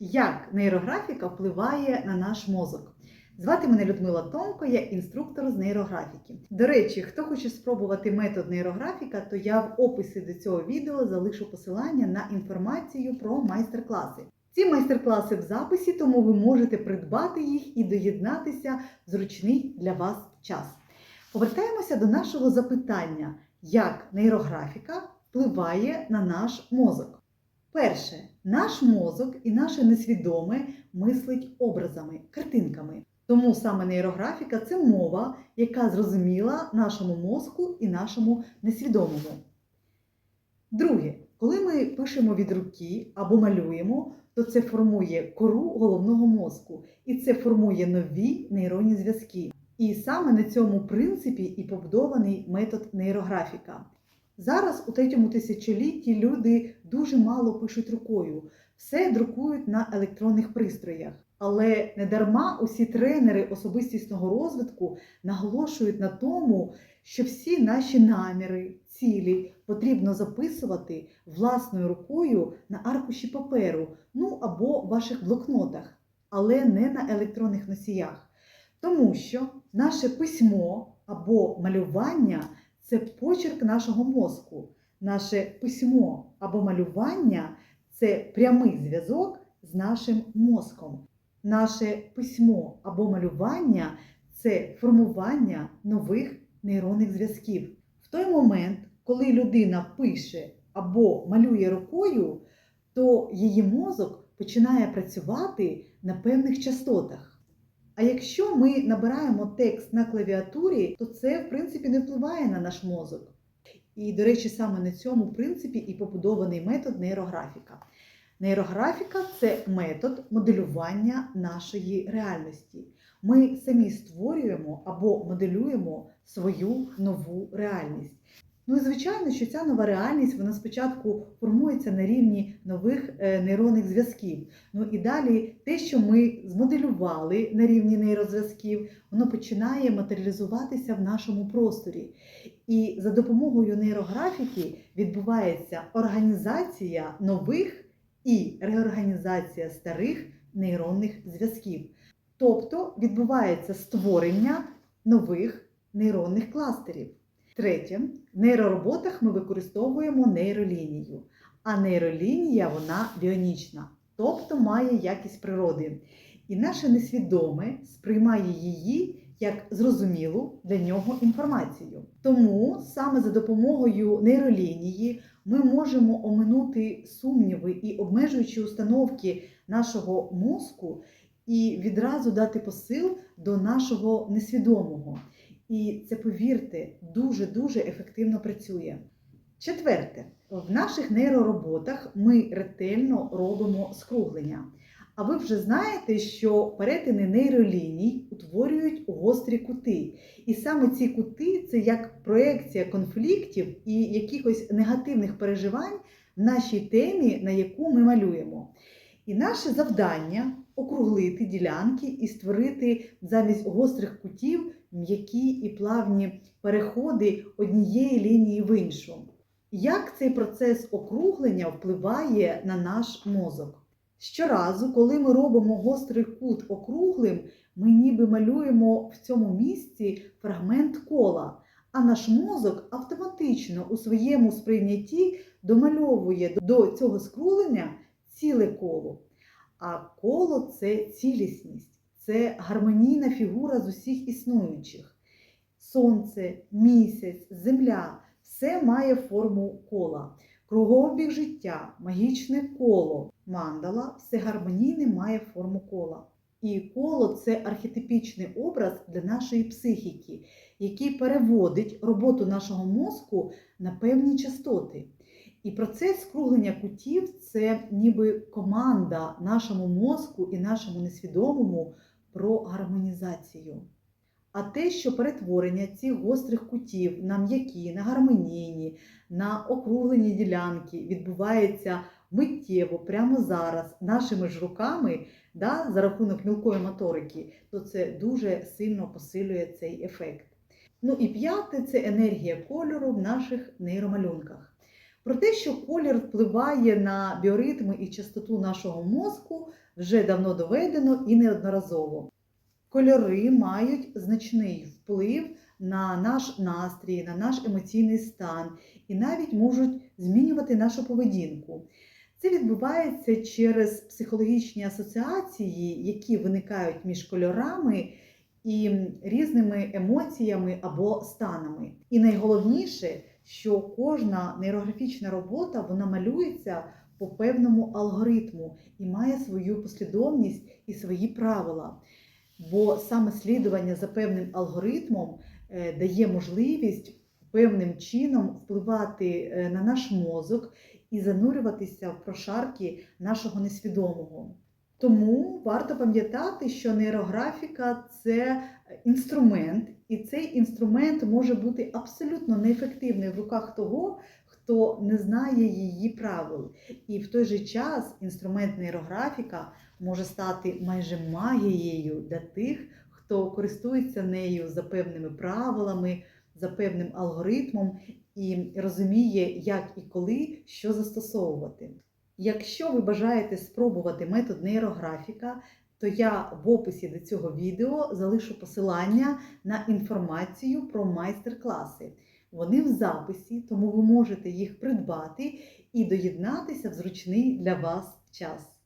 Як нейрографіка впливає на наш мозок? Звати мене Людмила Томко, я інструктор з нейрографіки. До речі, хто хоче спробувати метод нейрографіка, то я в описі до цього відео залишу посилання на інформацію про майстер-класи. Ці майстер-класи в записі, тому ви можете придбати їх і доєднатися в зручний для вас час. Повертаємося до нашого запитання, як нейрографіка впливає на наш мозок. Перше, наш мозок і наше несвідоме мислить образами, картинками. Тому саме нейрографіка це мова, яка зрозуміла нашому мозку і нашому несвідомому. Друге, коли ми пишемо від руки або малюємо, то це формує кору головного мозку, і це формує нові нейронні зв'язки. І саме на цьому принципі і побудований метод нейрографіка. Зараз у третьому тисячолітті люди дуже мало пишуть рукою, все друкують на електронних пристроях. Але не дарма усі тренери особистісного розвитку наголошують на тому, що всі наші наміри, цілі потрібно записувати власною рукою на аркуші паперу, ну або ваших блокнотах, але не на електронних носіях. Тому що наше письмо або малювання це почерк нашого мозку. Наше письмо або малювання це прямий зв'язок з нашим мозком. Наше письмо або малювання це формування нових нейронних зв'язків. В той момент, коли людина пише або малює рукою, то її мозок починає працювати на певних частотах. А якщо ми набираємо текст на клавіатурі, то це в принципі не впливає на наш мозок. І, до речі, саме на цьому принципі і побудований метод нейрографіка. Нейрографіка це метод моделювання нашої реальності. Ми самі створюємо або моделюємо свою нову реальність. Ну і звичайно, що ця нова реальність вона спочатку формується на рівні нових е, нейронних зв'язків. Ну і далі те, що ми змоделювали на рівні нейрозв'язків, воно починає матеріалізуватися в нашому просторі. І за допомогою нейрографіки відбувається організація нових і реорганізація старих нейронних зв'язків. Тобто відбувається створення нових нейронних кластерів. Третє, в нейророботах ми використовуємо нейролінію, а нейролінія вона біонічна, тобто має якість природи. І наше несвідоме сприймає її як зрозумілу для нього інформацію. Тому саме за допомогою нейролінії ми можемо оминути сумніви і обмежуючі установки нашого мозку і відразу дати посил до нашого несвідомого. І це, повірте, дуже-дуже ефективно працює. Четверте, в наших нейророботах ми ретельно робимо скруглення. А ви вже знаєте, що перетини нейроліній утворюють гострі кути. І саме ці кути це як проекція конфліктів і якихось негативних переживань в нашій темі, на яку ми малюємо. І наше завдання округлити ділянки і створити замість гострих кутів м'які і плавні переходи однієї лінії в іншу. Як цей процес округлення впливає на наш мозок? Щоразу, коли ми робимо гострий кут округлим, ми ніби малюємо в цьому місці фрагмент кола, а наш мозок автоматично у своєму сприйнятті домальовує до цього скруглення ціле коло. А коло це цілісність, це гармонійна фігура з усіх існуючих. Сонце, місяць, земля все має форму кола. Кругообіг життя, магічне коло, мандала, все гармонійне має форму кола. І коло це архетипічний образ для нашої психіки, який переводить роботу нашого мозку на певні частоти. І процес скруглення кутів це ніби команда нашому мозку і нашому несвідомому про гармонізацію. А те, що перетворення цих гострих кутів на м'які, на гармонійні, на округлені ділянки відбувається миттєво, прямо зараз, нашими ж руками, да, за рахунок мілкої моторики, то це дуже сильно посилює цей ефект. Ну і п'яте це енергія кольору в наших нейромалюнках. Про те, що колір впливає на біоритми і частоту нашого мозку, вже давно доведено і неодноразово. Кольори мають значний вплив на наш настрій, на наш емоційний стан і навіть можуть змінювати нашу поведінку. Це відбувається через психологічні асоціації, які виникають між кольорами і різними емоціями або станами. І найголовніше, що кожна нейрографічна робота вона малюється по певному алгоритму і має свою послідовність і свої правила. Бо саме слідування за певним алгоритмом е, дає можливість певним чином впливати е, на наш мозок і занурюватися в прошарки нашого несвідомого. Тому варто пам'ятати, що нейрографіка це інструмент, і цей інструмент може бути абсолютно неефективний в руках того, хто не знає її правил. І в той же час інструмент нейрографіка може стати майже магією для тих, хто користується нею за певними правилами, за певним алгоритмом і розуміє, як і коли що застосовувати. Якщо ви бажаєте спробувати метод нейрографіка, то я в описі до цього відео залишу посилання на інформацію про майстер-класи. Вони в записі, тому ви можете їх придбати і доєднатися в зручний для вас час.